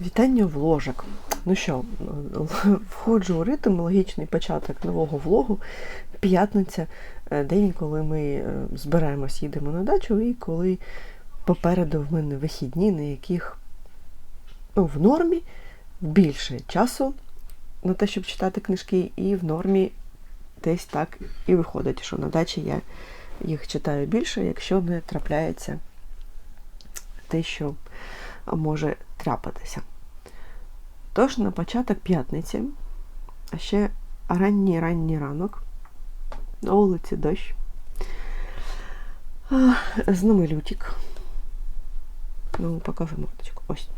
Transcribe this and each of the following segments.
Вітання в ложок. Ну що, входжу у ритм, логічний початок нового влогу. П'ятниця, е, день, коли ми е, збираємось, їдемо на дачу, і коли попереду в мене вихідні, на яких ну, в нормі більше часу на те, щоб читати книжки, і в нормі десь так і виходить, що на дачі я їх читаю більше, якщо не трапляється те, що може трапитися. Тож на початок п'ятниці, а ще ранній ранній ранок, на вулиці дощ, з нами лютик. Ну, покажу мордочку. Ось.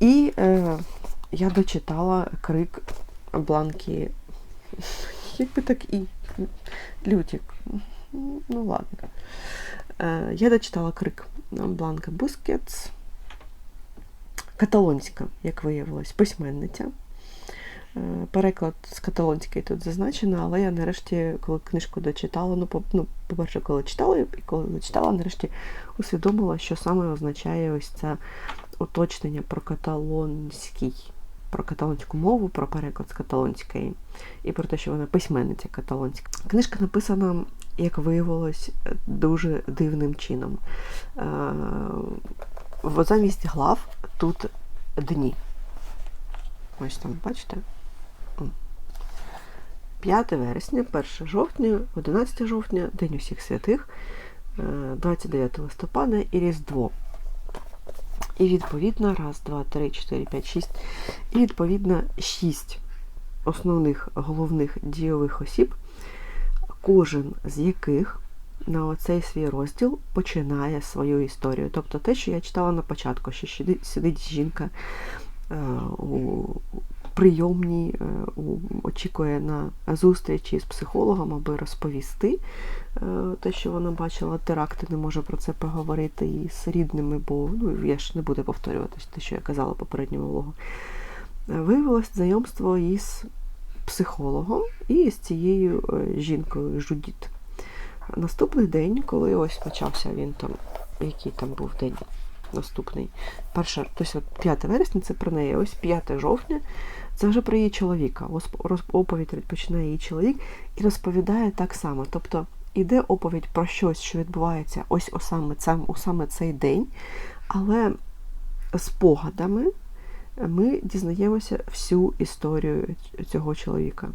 І е, я дочитала крик бланки. Якби так і лютик. Ну, ладно. Е, я дочитала крик Бланка Бускетс. Каталонська, як виявилось, письменниця. Е, переклад з каталонської тут зазначено, але я нарешті, коли книжку дочитала, ну, ну, по-перше, коли читала, і коли дочитала, нарешті усвідомила, що саме означає ось це уточнення про каталонський, про каталонську мову, про переклад з каталонської, і про те, що вона письменниця каталонська. Книжка написана, як виявилось, дуже дивним чином. Е, замість глав тут дні. Ось там, бачите? 5 вересня, 1 жовтня, 11 жовтня, День усіх святих, 29 листопада і Різдво. І відповідно, раз, два, три, чотири, п'ять, шість. І відповідно шість основних головних дійових осіб, кожен з яких на оцей свій розділ починає свою історію. Тобто те, що я читала на початку, що сидить жінка е, у прийомній, е, очікує на зустрічі з психологом, аби розповісти е, те, що вона бачила, теракти, не може про це поговорити і з рідними, бо ну, я ж не буду повторювати те, що я казала попередньому влогу. Виявилось знайомство із психологом і з цією жінкою Жудіт. Наступний день, коли ось почався він там, який там був день наступний, перша, тобто 5 вересня це про неї, ось 5 жовтня, це вже про її чоловіка. Оповідь починає її чоловік і розповідає так само. Тобто іде оповідь про щось, що відбувається ось о саме, у саме цей день, але спогадами ми дізнаємося всю історію цього чоловіка.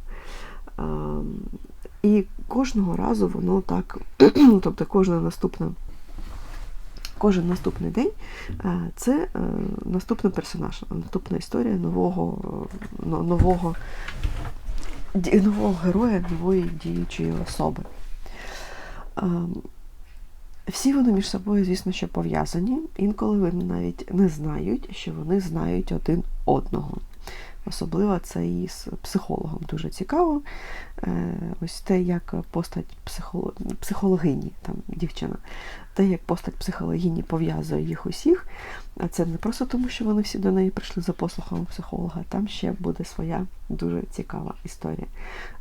І кожного разу воно так, тобто кожна наступна, кожен наступний день це е, наступний персонаж, наступна історія нового нового, нового героя, нової діючої особи. Всі вони між собою, звісно, що пов'язані. Інколи вони навіть не знають, що вони знають один одного. Особливо це і з психологом дуже цікаво. Е, ось те, як постать психолог... психологині, там дівчина, те, як постать психологині пов'язує їх усіх. Це не просто тому, що вони всі до неї прийшли за послухами психолога, там ще буде своя дуже цікава історія.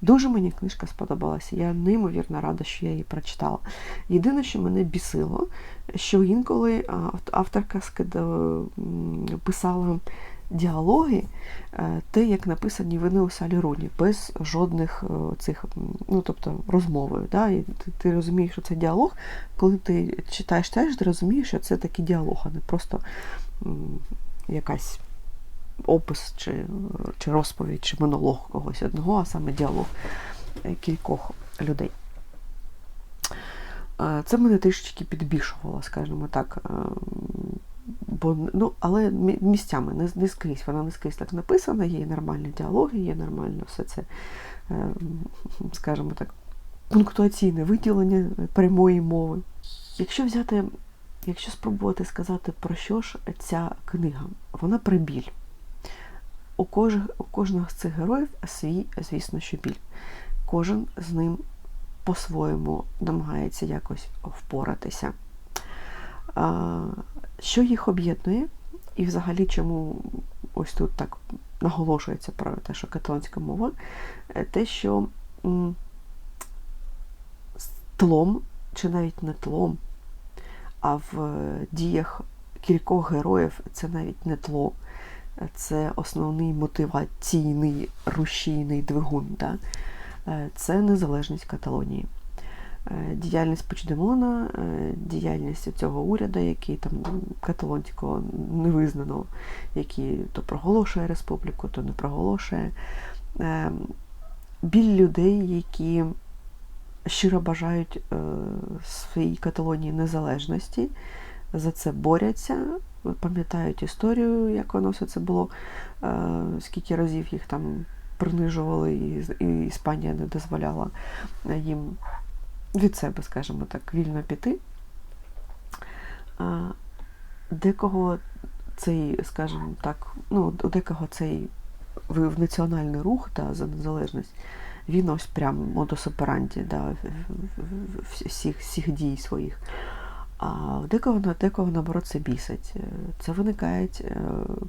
Дуже мені книжка сподобалася. Я неймовірно рада, що я її прочитала. Єдине, що мене бісило, що інколи авторка писала діалоги, е, те, як написані вони у Саліруні, без жодних е, цих, ну тобто розмовою. Да? І ти, ти розумієш, що це діалог. Коли ти читаєш теж, ти розумієш, що це такий діалог, а не просто якась опис чи, чи розповідь, чи монолог когось одного, а саме діалог е, кількох людей. Це мене трішечки підбільшувало, скажімо так. Бо, ну, Але місцями не, не скрізь, вона не скрізь так написана, є нормальні діалоги, є нормально все це, е, скажімо так, пунктуаційне виділення прямої мови. Якщо взяти, якщо спробувати сказати, про що ж ця книга, вона про біль. У, кож, у кожного з цих героїв свій, звісно, що біль. Кожен з ним по-своєму намагається якось впоратися. Що їх об'єднує, і взагалі чому ось тут так наголошується про те, що каталонська мова, е, те, що тлом, чи навіть не тлом, а в діях кількох героїв це навіть не тло, це основний мотиваційний рушійний двигун. Да? Е, це незалежність Каталонії. Е, діяльність Почдемона, е, діяльність цього уряду, який там каталонського не визнано, який то проголошує республіку, то не проголошує. Біль людей, які щиро бажають своїй Каталонії незалежності, за це борються, пам'ятають історію, як воно все це було, скільки разів їх там принижували, і Іспанія не дозволяла їм від себе, скажімо так, вільно піти. Декого цей, скажімо так, ну, декого цей в національний рух да, за незалежність, він ось прям модус операнді да, всіх, всіх дій своїх. А в декого на декого, наоборот, це бісить. Е, це виникають е,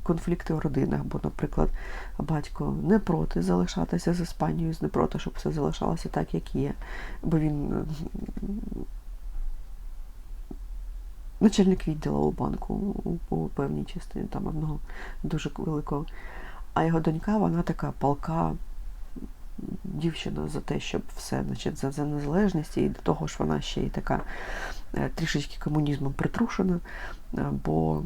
конфлікти у родинах, бо, наприклад, батько не проти залишатися з Іспанією, не проти, щоб все залишалося так, як є. Бо він е, начальник відділу у банку у, у певній частині, там одного дуже великого. А його донька, вона така палка дівчина за те, щоб все, значить, за, за незалежність, і до того ж вона ще й така е, трішечки комунізмом притрушена, е, бо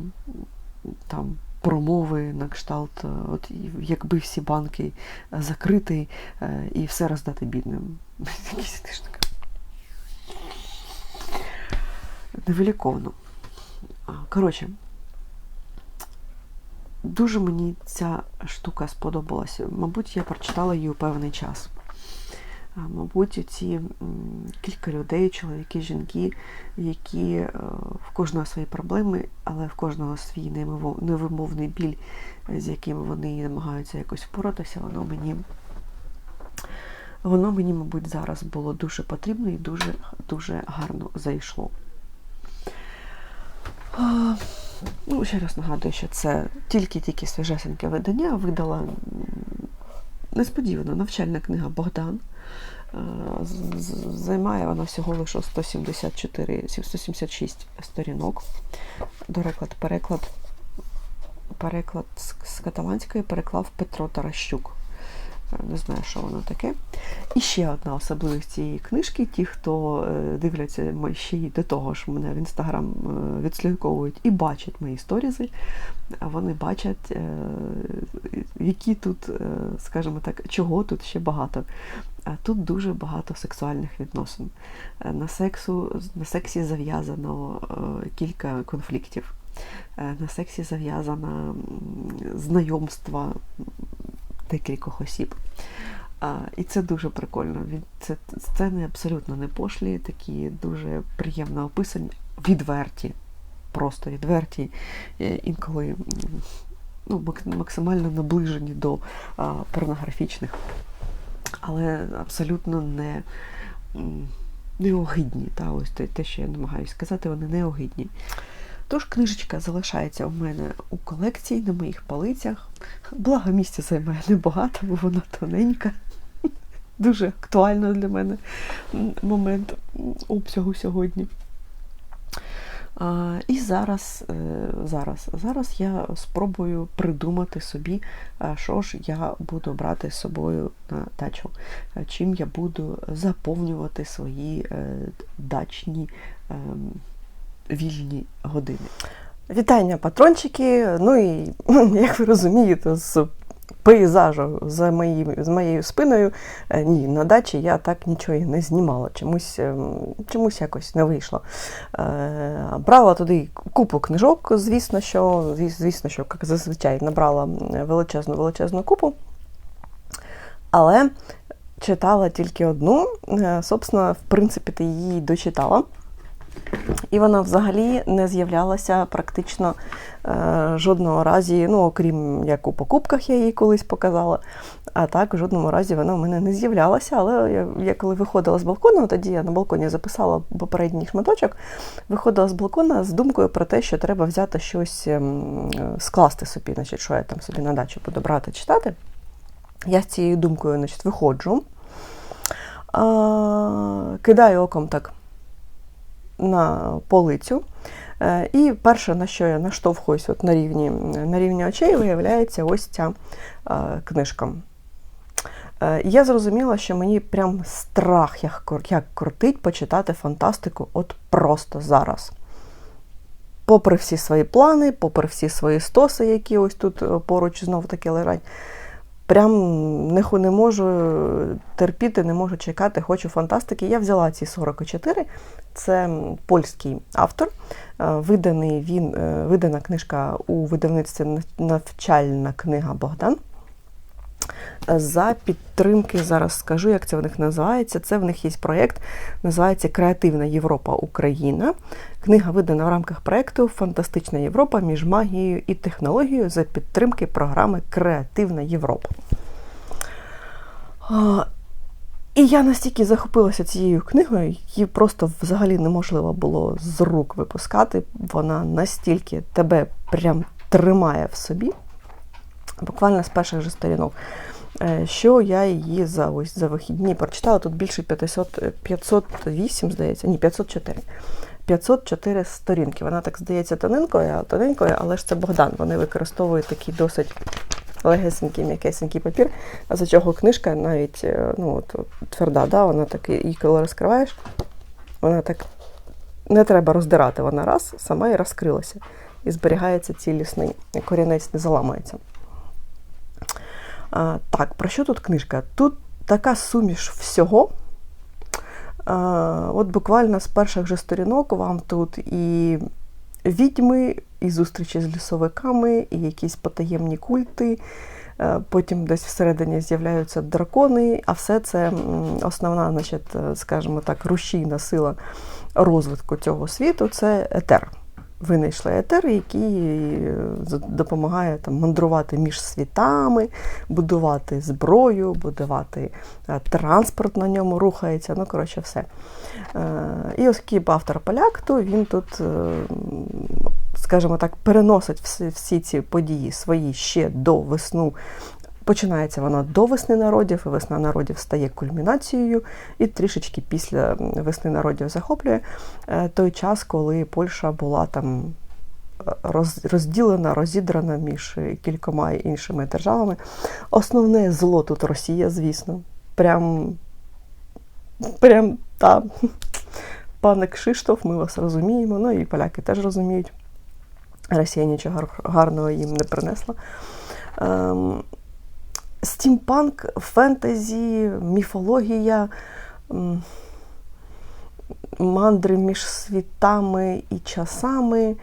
там промови на кшталт, е, от якби всі банки закриті і все роздати бідним. Якісь. Невеликовно. Коротше, Дуже мені ця штука сподобалася. Мабуть, я прочитала її у певний час. Мабуть, ці кілька людей, чоловіки, жінки, які е, в кожного свої проблеми, але в кожного свій невимовний біль, з яким вони намагаються якось впоратися, воно мені, воно мені, мабуть, зараз було дуже потрібно і дуже, дуже гарно зайшло. Ну, ще раз нагадую, що це тільки-тільки свіжесеньке видання видала несподівано навчальна книга Богдан. Е, займає вона всього лише 174, 176 сторінок. Дореклад, переклад, переклад з каталанської переклав Петро Таращук. Не знаю, що воно таке. І ще одна особливість цієї книжки: ті, хто е, дивляться ще й до того ж, мене в інстаграм е, відслідковують і бачать мої сторізи, вони бачать, е, які тут, скажімо так, чого тут ще багато. Тут дуже багато сексуальних відносин. На сексу, на сексі зав'язано кілька конфліктів. На сексі зав'язано знайомства декількох осіб. А, І це дуже прикольно. Це Сцени абсолютно не пошлі, такі дуже приємно описані, відверті, просто відверті, е, інколи ну, максимально наближені до а, порнографічних, але абсолютно не неогидні. Та, ось Те, що я намагаюся сказати, вони неогидні. Тож книжечка залишається у мене у колекції на моїх полицях. Благо місця займає небагато, бо вона тоненька. Дуже актуально для мене момент обсягу сьогодні. А, І зараз е, зараз, зараз я спробую придумати собі, що ж я буду брати з собою на дачу, чим я буду заповнювати свої е, дачні. Вільні години. Вітання, патрончики. Ну і як ви розумієте, з пейзажу за моїм, з моєю спиною, е, ні, на дачі я так нічого не знімала, чомусь ем, чомусь якось не вийшло. Е, брала туди купу книжок, звісно, що, звісно, що, як зазвичай, набрала величезну величезну купу. Але читала тільки одну. Е, собственно, в принципі, ти її дочитала. І вона взагалі не з'являлася практично е, жодного разі, ну, окрім як у покупках я її колись показала. А так, в жодному разі вона в мене не з'являлася. Але я, я коли виходила з балкону, тоді я на балконі записала попередній шматочок, виходила з балкона з думкою про те, що треба взяти щось ем, скласти собі, значить, що я там собі на дачу буду брати читати. Я з цією думкою значить, виходжу, а, кидаю оком так на полицю. Е, І перше, на що я наштовхуюсь от на рівні, на рівні очей, виявляється ось ця е, книжка. Е, Я зрозуміла, що мені прям страх, як, крутить почитати фантастику от просто зараз. Попри всі свої плани, попри всі свої стоси, які ось тут поруч знов таки лежать, прям не, не можу терпіти, не можу чекати, хочу фантастики. Я взяла ці 44. Це польський автор. Е, Виданий він, е, видана книжка у видавництві Навчальна книга Богдан. Е, За підтримки, зараз скажу, як це в них називається. Це в них є проєкт, називається Креативна Європа Україна. Книга видана в рамках проєкту Фантастична Європа між магією і технологією за підтримки програми Креативна Європа. І я настільки захопилася цією книгою, її просто взагалі неможливо було з рук випускати. Вона настільки тебе прям тримає в собі, буквально з перших же сторінок. Е, Що я її за ось за вихідні прочитала. Тут більше 500, е, 508, здається, ні, 504. 504 сторінки. Вона так здається тоненькою, тоненькою, але ж це Богдан. Вони використовують такий досить легесенький, м'якесенький папір, а за чого книжка навіть е, ну, от, тверда, да? вона так, і коли розкриваєш, вона так не треба роздирати, вона раз, сама і розкрилася. І зберігається цілісний, корінець не заламується. А, так, про що тут книжка? Тут така суміш всього. От буквально з перших же сторінок вам тут і відьми, і зустрічі з лісовиками, і якісь потаємні культи. Е, Потім десь всередині з'являються дракони, а все це основна, значить, е, скажімо так, рушійна сила розвитку цього світу це етер. Винайшли етер, який е, допомагає там, мандрувати між світами, будувати зброю, будувати е, транспорт на ньому рухається. Ну, коротше, все. Е, І оскільки автор поляк, то він тут, скажімо так, переносить всі ці події свої ще до весну. Починається вона до весни народів, і весна народів стає кульмінацією, і трішечки після весни народів захоплює е, той час, коли Польща була там е, розділена, розідрана між кількома іншими державами. Основне зло тут Росія, звісно. Прям, прям та. Пане Кшиштоф, ми вас розуміємо, ну і поляки теж розуміють. Росія нічого гарного їм не принесла. Ем, стімпанк, фентезі, міфологія, мандри між світами і часами,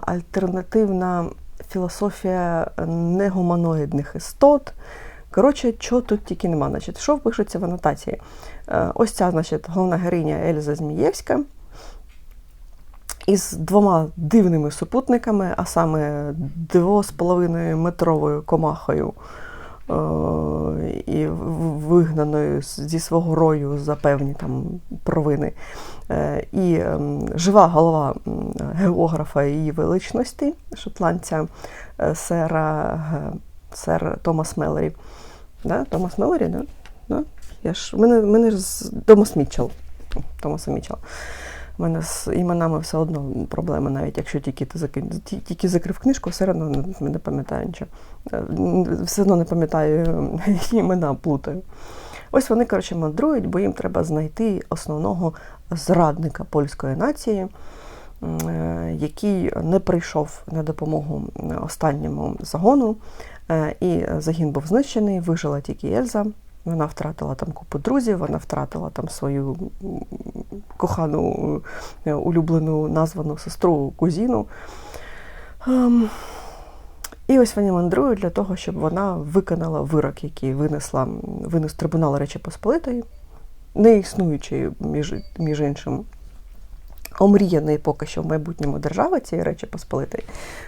альтернативна філософія негуманоїдних істот. Коротше, чого тут тільки нема. Значить, що пишеться в анотації? Е, Ось ця, значить, головна героїня Ельза Змієвська із двома дивними супутниками, а саме 2,5 метровою комахою і вигнаною зі свого рою за певні там провини. Е, І ем, жива голова географа її величності, шотландця е, сера, сер Томас Меллері. Да? Томас Меллері, да? Да? Я ж, мене, мене ж Томас Мітчелл. Томаса Мітчелла. У мене з іменами все одно проблеми, навіть якщо тільки ти закин- тільки закрив книжку, все одно не, не пам'ятаю нічого. Е, Все одно не пам'ятаю імена, плутаю. Ось вони, коротше, мандрують, бо їм треба знайти основного зрадника польської нації, е, який не прийшов на допомогу останньому загону. Е, І загін був знищений, вижила тільки Ельза. Вона втратила там купу друзів, вона втратила там свою кохану, улюблену названу сестру Кузіну. І ось вони мандрують для того, щоб вона виконала вирок, який винесла винес трибунал Речі Посполитої, не існуючий, між, між іншим, омріяний поки що в майбутньому держави цієї Речі Посполитої.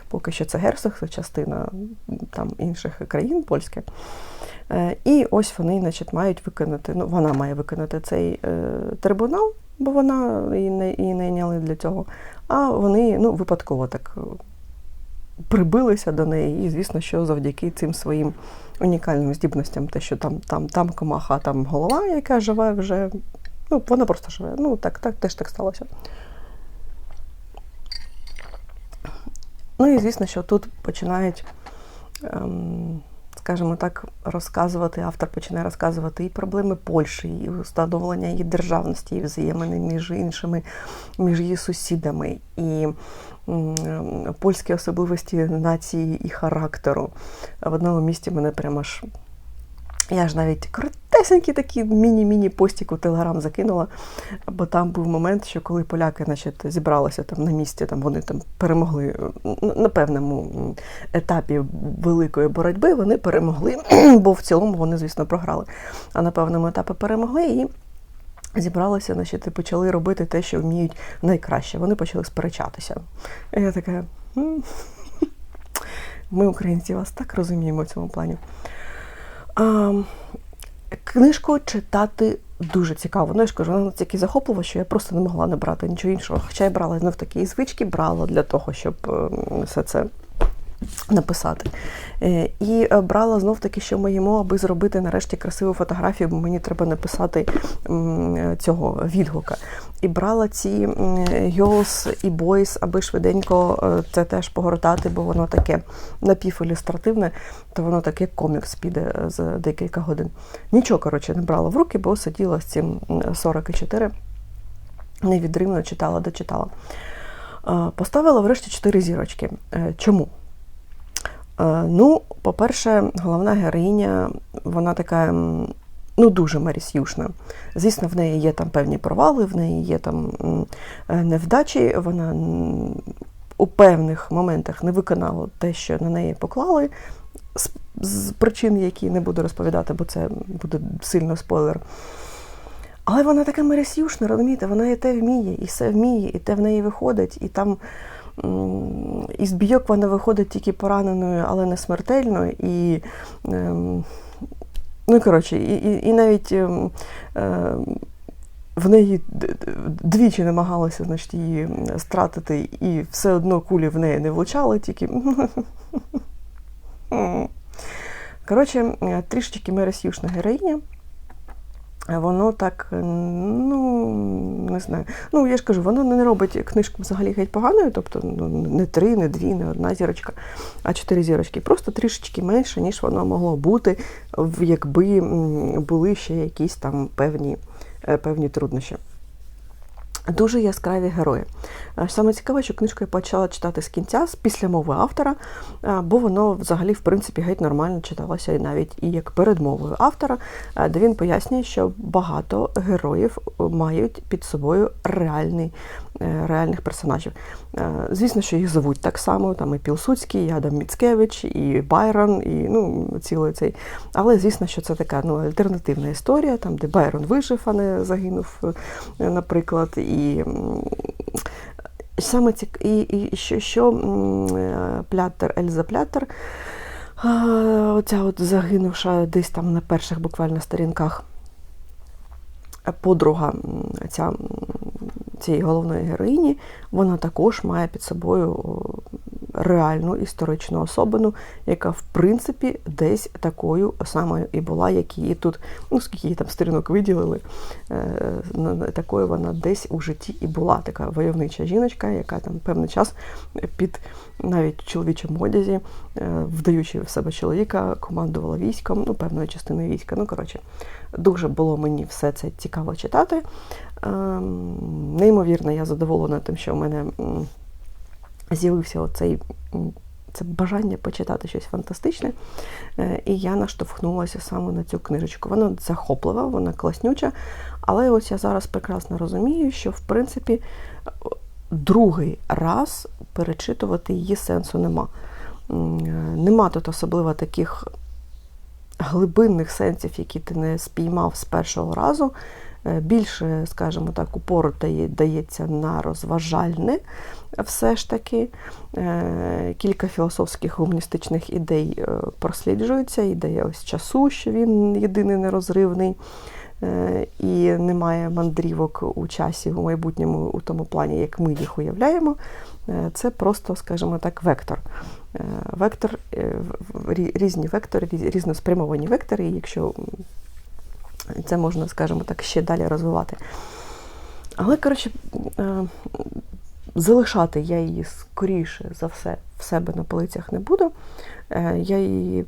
Поки що це герцог, частина там, інших країн польське. І ось вони значить, мають виконати, ну, вона має виконати цей е, трибунал, бо вона її не її найняли для цього. А вони ну, випадково так прибилися до неї. І, звісно, що завдяки цим своїм унікальним здібностям, те, що там, там, там комаха, там голова, яка живе вже. Ну, вона просто живе. Ну, так, так теж так сталося. Ну і звісно, що тут починають, ем, скажімо так, розказувати, автор починає розказувати і проблеми Польщі, і встановлення її державності, і взаємини між іншими, між її сусідами, і польські особливості нації і характеру. В одному місті мене прямо аж. Я ж навіть коротесенький такий міні-міні постік у Телеграм закинула, бо там був момент, що коли поляки значить, зібралися там на місці, там вони там перемогли на певному етапі великої боротьби, вони перемогли, бо в цілому вони, звісно, програли. А на певному етапі перемогли і зібралися, значить, і почали робити те, що вміють найкраще. Вони почали сперечатися. І я така. Ми, українці, вас так розуміємо в цьому плані. А, книжку читати дуже цікаво. Ну, я ж кажу, вона настільки захоплива, що я просто не могла не брати нічого іншого. Хоча я брала знов такі звички, брала для того, щоб е, все це написати. Е, І е, брала знов таки, що ми аби зробити нарешті красиву фотографію, бо мені треба написати цього відгука. І брала ці girls і boys, аби швиденько е, це теж погортати, бо воно таке напівілюстративне, то воно таке комікс піде е, за декілька годин. Нічого, коротше, не брала в руки, бо сиділа з цим 44, невідривно читала, дочитала. Е, Поставила врешті 4 зірочки. Е, Чому? Е, Ну, по-перше, головна героїня, вона така ну, дуже марісюшна. Звісно, в неї є там певні провали, в неї є там е, невдачі, вона у певних моментах не виконала те, що на неї поклали, з, причин, які не буду розповідати, бо це буде сильно спойлер. Але вона така мересюшна, розумієте, вона і те вміє, і все вміє, і те в неї виходить, і там із бійок вона виходить тільки пораненою, але не смертельно. І, ем, ну, коротше, і, і, і навіть ем, ем, в неї двічі намагалися значить, її стратити, і все одно кулі в неї не влучали, тільки. Коротше, е, трішечки мересюшна героїня. Воно так, ну не знаю. Ну, я ж кажу, воно не робить книжку взагалі геть поганою, тобто ну, не три, не дві, не одна зірочка, а чотири зірочки. Просто трішечки менше, ніж воно могло бути, якби були ще якісь там певні, е, певні труднощі. Дуже яскраві герої. Е, Саме цікаве, що книжку я почала читати з кінця, з після мови автора, е, бо воно взагалі, в принципі, геть нормально читалося і навіть і як передмовою автора, е, де він пояснює, що багато героїв мають під собою реальний, реальних персонажів. Звісно, що їх зовуть так само, там і Пілсудський, і Адам Міцкевич, і Байрон, і ну, цілий цей. Але звісно, що це така ну, альтернативна історія, там, де Байрон вижив, а не загинув, наприклад. І саме цік... і, і що, що е, Плятер, Ельза Плятер, оця от загинувша десь там на перших буквально сторінках подруга ця, цієї головної героїні, вона також має під собою реальну історичну особину, яка в принципі десь такою самою і була, як її тут, ну скільки її там сторінок виділили, е, такою вона десь у житті і була. Така войовнича жіночка, яка там певний час під навіть в чоловічому одязі, е, вдаючи в себе чоловіка, командувала військом, ну, певною частиною війська. Ну, коротше, дуже було мені все це цікаво читати. Ем, Неймовірно, я задоволена тим, що в мене з'явився оцей це бажання почитати щось фантастичне. Е, І я наштовхнулася саме на цю книжечку. Вона захоплива, вона класнюча, але ось я зараз прекрасно розумію, що в принципі другий раз перечитувати її сенсу нема. Е, Нема тут особливо таких глибинних сенсів, які ти не спіймав з першого разу. Е, Більше, скажімо так, упору дається на розважальне все ж таки. Е, Кілька філософських гуманістичних ідей е, просліджується. Ідея ось часу, що він єдиний нерозривний. І немає мандрівок у часі у майбутньому у тому плані, як ми їх уявляємо. Це просто, скажімо так, вектор. Вектор, різні вектори, різноспрямовані вектори, і якщо це можна, скажімо так, ще далі розвивати. Але, коротше, е, залишати я її скоріше за все в себе на полицях не буду. Е, Я її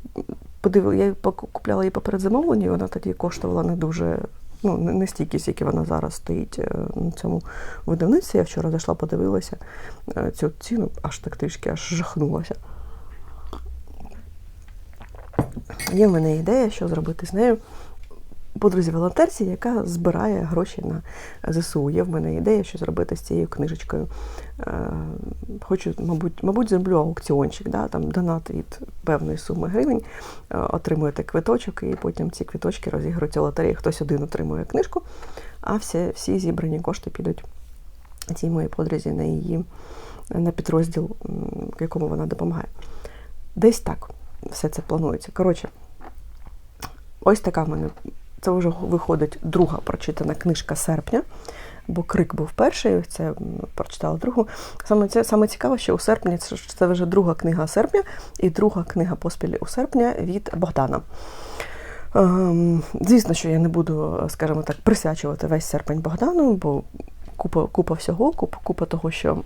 подивила, я купляла її по передзамовленню, і вона тоді коштувала не дуже. Ну, не стільки, скільки вона зараз стоїть е, на цьому видавництві. Я вчора зайшла, подивилася цю ціну, аж так трішки аж жахнулася. Є в мене ідея, що зробити з нею подрузі волонтерці, яка збирає гроші на ЗСУ. Є в мене ідея, що зробити з цією книжечкою. Е, Хочу, мабуть, мабуть, зроблю аукціончик, да, там донат від певної суми гривень, е, отримуєте квиточок, і потім ці квиточки розігруються лотереї. Хтось один отримує книжку, а всі, всі зібрані кошти підуть цій моїй подрузі на її на підрозділ, якому вона допомагає. Десь так все це планується. Коротше, ось така в мене. Це вже виходить друга прочитана книжка серпня, бо крик був перший, це прочитала другу. Саме це саме цікаве, що у серпні це, вже друга книга серпня і друга книга поспіль у серпня від Богдана. Ем, звісно, що я не буду, скажімо так, присвячувати весь серпень Богдану, бо купа, купа всього, купа, купа того, що.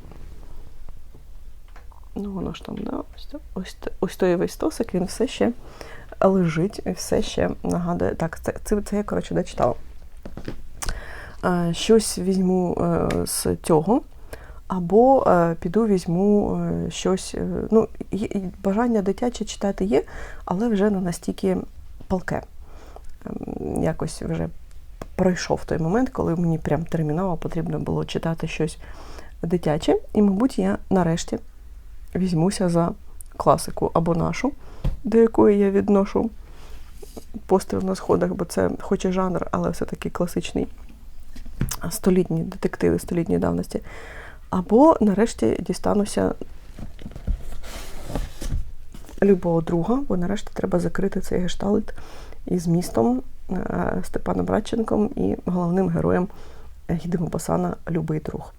Ну, воно ж там, да, ось, ось, ось той весь стосик, він все ще лежить все ще нагадує. Так, це, це, це я, коротше, дочитала. Е, Щось візьму е, з цього, або е, піду візьму щось. Ну, бажання дитяче читати є, але вже не настільки палке. Ем, Якось вже пройшов той момент, коли мені прям терміново потрібно було читати щось дитяче. І, мабуть, я нарешті візьмуся за класику або нашу, до якої я відношу постріл на сходах, бо це хоч і жанр, але все-таки класичний столітні детективи столітньої давності. Або нарешті дістануся любого друга, бо нарешті треба закрити цей гешталт із містом е, Степаном Радченком і головним героєм Гіди Мопасана Любий друг.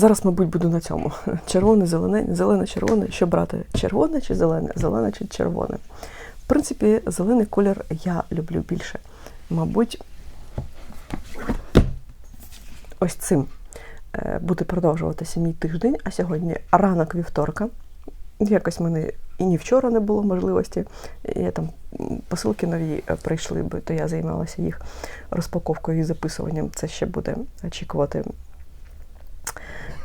Зараз, мабуть, буду на цьому. Червоне, зелене, зелене, червоне. Що брати? Червоне чи зелене? Зелене чи червоне? В принципі, зелений колір я люблю більше. Мабуть, ось цим е, буде продовжуватися мій тиждень, а сьогодні ранок вівторка. Якось мене і ні вчора не було можливості. Я там посилки нові е, прийшли, бо то я займалася їх розпаковкою і записуванням. Це ще буде очікувати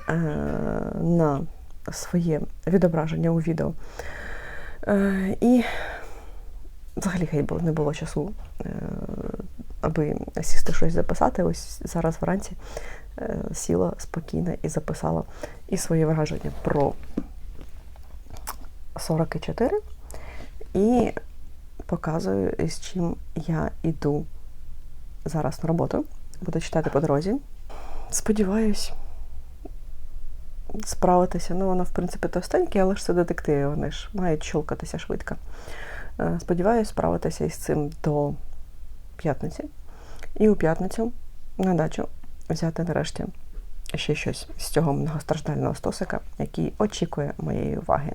на своє відображення у відео. Е, І взагалі було- не було часу, е, аби сісти щось записати. Ось зараз вранці е, сіла спокійно і записала і свої враження про 44 і показую, з чим я йду зараз на роботу. Буду читати по дорозі. Сподіваюсь, справитися. Ну, воно, в принципі, товстеньке, але ж це детективи, вони ж мають щелкатися швидко. Сподіваюся, Сподіваюсь, справитися із цим до п'ятниці. І у п'ятницю на дачу взяти нарешті ще щось з цього многостраждального стосика, який очікує моєї уваги.